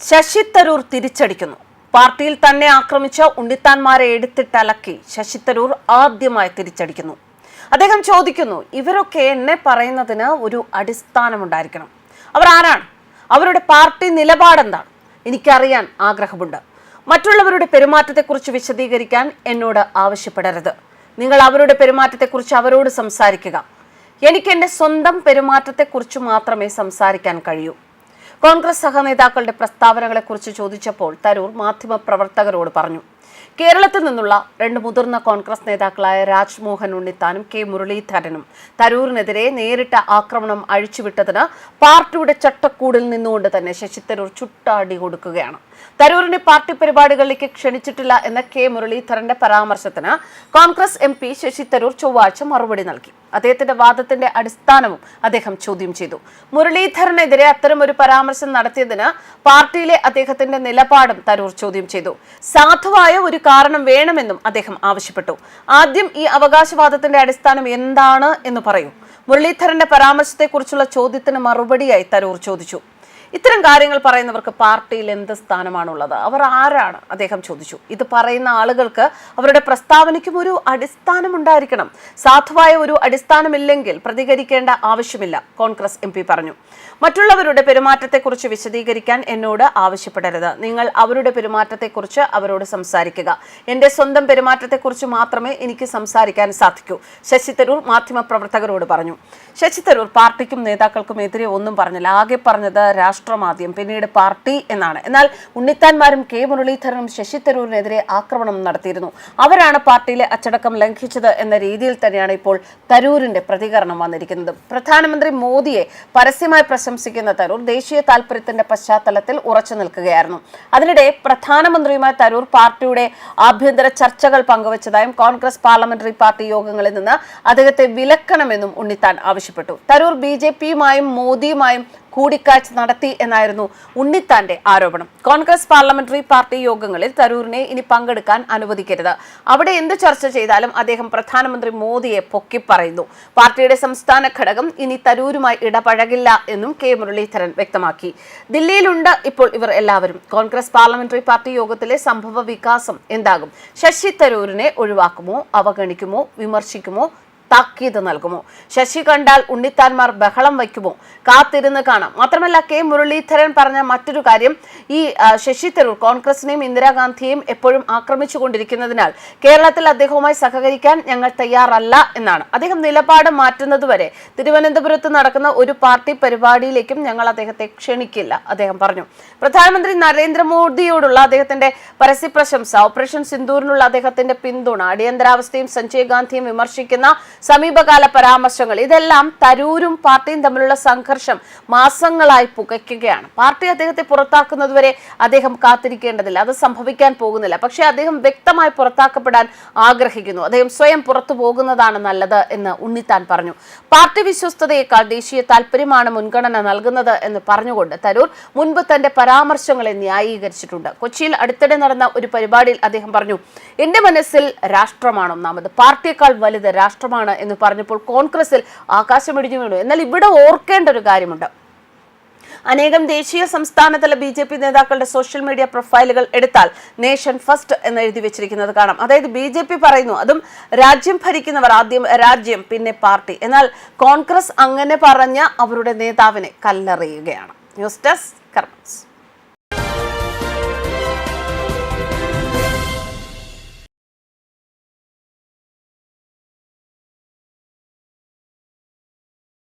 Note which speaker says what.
Speaker 1: ശശി തരൂർ തിരിച്ചടിക്കുന്നു. പാർട്ടിയിൽ തന്നെ ആക്രമിച്ച ഉണ്ണിത്താന്മാരെ എടുത്തിട്ടലക്കി ശശി തരൂർ ആദ്യമായി തിരിച്ചടിക്കുന്നു. അദ്ദേഹം ചോദിക്കുന്നു ഇവരൊക്കെ എന്നെ പറയുന്നതിന് ഒരു അടിസ്ഥാനമുണ്ടായിരിക്കണം. അവർ ആരാണ്? അവരുടെ പാർട്ടി നിലപാടെന്താണ്? എനിക്കറിയാൻ ആഗ്രഹമുണ്ട്. മറ്റുള്ളവരുടെ പെരുമാറ്റത്തെക്കുറിച്ച് വിശദീകരിക്കാൻ എന്നോട് ആവശ്യപ്പെടരുത്. നിങ്ങൾ അവരുടെ പെരുമാറ്റത്തെക്കുറിച്ച് അവരോട് സംസാരിക്കുക. എനിക്ക് എന്റെ സ്വന്തം പെരുമാറ്റത്തെക്കുറിച്ച് മാത്രമേ സംസാരിക്കാൻ കഴിയൂ. കോൺഗ്രസ് സഹനേതാക്കളുടെ പ്രസ്താവനകളെക്കുറിച്ച് ചോദിച്ചപ്പോൾ തരൂർ മാധ്യമപ്രവർത്തകരോട് പറഞ്ഞു. കേരളത്തിൽ നിന്നുള്ള രണ്ട് മുതിർന്ന കോൺഗ്രസ് നേതാക്കളായ രാജ്മോഹൻ ഉണ്ണിത്താനും കെ മുരളീധരനും തരൂരിനെതിരെ നേരിട്ട ആക്രമണം അഴിച്ചുവിട്ടതിന് പാർട്ടിയുടെ ചട്ടക്കൂടിൽ നിന്നുകൊണ്ട് തന്നെ ശശി തരൂർ ചുട്ടാടി കൊടുക്കുകയാണ്. തരൂരിനെ പാർട്ടി പരിപാടികളിലേക്ക് ക്ഷണിച്ചിട്ടില്ല എന്ന കെ മുരളീധരന്റെ പരാമർശത്തിന് കോൺഗ്രസ് എം പി ശശി തരൂർ ചൊവ്വാഴ്ച മറുപടി നൽകി. അദ്ദേഹത്തിന്റെ വാദത്തിന്റെ അടിസ്ഥാനവും അദ്ദേഹം ചോദ്യം ചെയ്തു. മുരളീധരനെതിരെ അത്തരം ഒരു പരാമർശം നടത്തിയതിന് പാർട്ടിയിലെ അദ്ദേഹത്തിന്റെ നിലപാടും തരൂർ ചോദ്യം ചെയ്തു. സാധുവായ ഒരു കാരണം വേണമെന്നും അദ്ദേഹം ആവശ്യപ്പെട്ടു. ആദ്യം ഈ അവകാശവാദത്തിന്റെ അടിസ്ഥാനം എന്താണ് എന്ന് പറയൂ. മുരളീധരന്റെ പരാമർശത്തെക്കുറിച്ചുള്ള ചോദ്യത്തിന് മറുപടിയായി തരൂർ ചോദിച്ചു. ഇത്തരം കാര്യങ്ങൾ പറയുന്നവർക്ക് പാർട്ടിയിൽ എന്ത് സ്ഥാനമാണുള്ളത്? അവർ ആരാണ്? അദ്ദേഹം ചോദിച്ചു. ഇത് പറയുന്ന ആളുകൾക്ക് അവരുടെ പ്രസ്താവനയ്ക്കും ഒരു അടിസ്ഥാനം ഉണ്ടായിരിക്കണം സാധുവായ ഒരു അടിസ്ഥാനമില്ലെങ്കിൽ പ്രതികരിക്കേണ്ട ആവശ്യമില്ല കോൺഗ്രസ് എം പറഞ്ഞു. മറ്റുള്ളവരുടെ പെരുമാറ്റത്തെക്കുറിച്ച് വിശദീകരിക്കാൻ എന്നോട് ആവശ്യപ്പെടരുത്. നിങ്ങൾ അവരുടെ പെരുമാറ്റത്തെക്കുറിച്ച് അവരോട് സംസാരിക്കുക. എന്റെ സ്വന്തം പെരുമാറ്റത്തെക്കുറിച്ച് മാത്രമേ എനിക്ക് സംസാരിക്കാൻ സാധിക്കൂ ശശി തരൂർ മാധ്യമപ്രവർത്തകരോട് പറഞ്ഞു. ശശി തരൂർ പാർട്ടിക്കും നേതാക്കൾക്കും എതിരെ ഒന്നും പറഞ്ഞില്ല. ആകെ പറഞ്ഞത് രാഷ്ട്രമാദ്യം പിന്നീട് പാർട്ടി എന്നാണ്. എന്നാൽ ഉണ്ണിത്താൻമാരും കെ മുരളീധരനും ശശി തരൂരിനെതിരെ ആക്രമണം നടത്തിയിരുന്നു. അവരാണ് പാർട്ടിയിലെ അച്ചടക്കം ലംഘിച്ചത് എന്ന രീതിയിൽ തന്നെയാണ് ഇപ്പോൾ തരൂരിന്റെ പ്രതികരണം വന്നിരിക്കുന്നത്. പ്രധാനമന്ത്രി മോദിയെ പരസ്യമായി പ്രശംസിക്കുന്ന തരൂർ ദേശീയ താൽപര്യത്തിന്റെ പശ്ചാത്തലത്തിൽ ഉറച്ചു നിൽക്കുകയായിരുന്നു. അതിനിടെ പ്രധാനമന്ത്രിയുമായി തരൂർ പാർട്ടിയുടെ ആഭ്യന്തര ചർച്ചകൾ പങ്കുവച്ചതായും കോൺഗ്രസ് പാർലമെന്ററി പാർട്ടി യോഗങ്ങളിൽ നിന്ന് അദ്ദേഹത്തെ വിലക്കണമെന്നും ഉണ്ണിത്താൻ ആവശ്യപ്പെട്ടു. തരൂർ ബി ജെ പിയുമായും മോദിയുമായും കൂടിക്കാഴ്ച നടത്തി എന്നായിരുന്നു ഉണ്ണിത്താന്റെ ആരോപണം. കോൺഗ്രസ് പാർലമെന്ററി പാർട്ടി യോഗങ്ങളിൽ തരൂരിനെ ഇനി പങ്കെടുക്കാൻ അനുവദിക്കരുത്. അവിടെ എന്ത് ചർച്ച ചെയ്താലും അദ്ദേഹം പ്രധാനമന്ത്രി മോദിയെ പൊക്കി പറയുന്നു. പാർട്ടിയുടെ സംസ്ഥാന ഘടകം ഇനി തരൂരുമായി ഇടപഴകില്ല എന്നും കെ മുരളീധരൻ വ്യക്തമാക്കി. ദില്ലിയിലുണ്ട് ഇപ്പോൾ ഇവർ എല്ലാവരും. കോൺഗ്രസ് പാർലമെന്ററി പാർട്ടി യോഗത്തിലെ സംഭവ വികാസം എന്താകും? ശശി തരൂരിനെ ഒഴിവാക്കുമോ? അവഗണിക്കുമോ? വിമർശിക്കുമോ? താക്കീത് നൽകുമോ? ശശി കണ്ടാൽ ഉണ്ണിത്താൻമാർ ബഹളം വയ്ക്കുമോ? കാത്തിരുന്ന് കാണാം. മാത്രമല്ല കെ. മുരളീധരൻ പറഞ്ഞ മറ്റൊരു കാര്യം ഈ ശശി തരൂർ കോൺഗ്രസിനെയും ഇന്ദിരാഗാന്ധിയെയും എപ്പോഴും ആക്രമിച്ചുകൊണ്ടിരിക്കുന്നതിനാൽ കേരളത്തിൽ അദ്ദേഹവുമായി സഹകരിക്കാൻ ഞങ്ങൾ തയ്യാറല്ല എന്നാണ്. അദ്ദേഹം നിലപാട് മാറ്റുന്നതുവരെ തിരുവനന്തപുരത്ത് നടക്കുന്ന ഒരു പാർട്ടി പരിപാടിയിലേക്കും ഞങ്ങൾ അദ്ദേഹത്തെ ക്ഷണിക്കില്ല അദ്ദേഹം പറഞ്ഞു. പ്രധാനമന്ത്രി നരേന്ദ്രമോദിയോടുള്ള അദ്ദേഹത്തിന്റെ പരസ്യ പ്രശംസ ഓപ്പറേഷൻ സിന്ദൂറിനുള്ള അദ്ദേഹത്തിന്റെ പിന്തുണ അടിയന്തരാവസ്ഥയും സഞ്ജയ് ഗാന്ധിയും വിമർശിക്കുന്ന സമീപകാല പരാമർശങ്ങൾ. ഇതെല്ലാം തരൂരും പാർട്ടിയും തമ്മിലുള്ള സംഘർഷം മാസങ്ങളായി പുകയ്ക്കുകയാണ്. പാർട്ടി അദ്ദേഹത്തെ പുറത്താക്കുന്നതുവരെ അദ്ദേഹം കാത്തിരിക്കേണ്ടതില്ല. അത് സംഭവിക്കാൻ പോകുന്നില്ല. പക്ഷേ അദ്ദേഹം വ്യക്തമായി പുറത്താക്കപ്പെടാൻ ആഗ്രഹിക്കുന്നു. അദ്ദേഹം സ്വയം പുറത്തു പോകുന്നതാണ് നല്ലത് എന്ന് ഉണ്ണിത്താൻ പറഞ്ഞു. പാർട്ടി വിശ്വസ്തതയേക്കാൾ ദേശീയ താല്പര്യമാണ് മുൻഗണന നൽകുന്നത് എന്ന് പറഞ്ഞുകൊണ്ട് തരൂർ മുൻപ് തന്റെ പരാമർശങ്ങളെ ന്യായീകരിച്ചിട്ടുണ്ട്. കൊച്ചിയിൽ അടുത്തിടെ നടന്ന ഒരു പരിപാടിയിൽ അദ്ദേഹം പറഞ്ഞു എന്റെ മനസ്സിൽ രാഷ്ട്രമാണ് ഒന്നാമത്. പാർട്ടിയേക്കാൾ വലുത് രാഷ്ട്രമാണ് എന്ന് പറഞ്ഞപ്പോൾ കോൺഗ്രസിൽ ആകാശമിടിഞ്ഞു വീണു. എന്നാൽ ഇവിടെ ഓർക്കേണ്ട ഒരു കാര്യമുണ്ട്. അനേകം ദേശീയ സംസ്ഥാനതല ബി ജെ പി നേതാക്കളുടെ സോഷ്യൽ മീഡിയ പ്രൊഫൈലുകൾ എടുത്താൽ നേഷൻ ഫസ്റ്റ് എന്ന് എഴുതി വെച്ചിരിക്കുന്നത് കാണാം. അതായത് ബി ജെ പി പറയുന്നു അതും രാജ്യം ഭരിക്കുന്നവർ ആദ്യം രാജ്യം പിന്നെ പാർട്ടി. എന്നാൽ കോൺഗ്രസ് അങ്ങനെ പറഞ്ഞ അവരുടെ നേതാവിനെ കല്ലെറിയുകയാണ്. News desk കർമ്മസ്.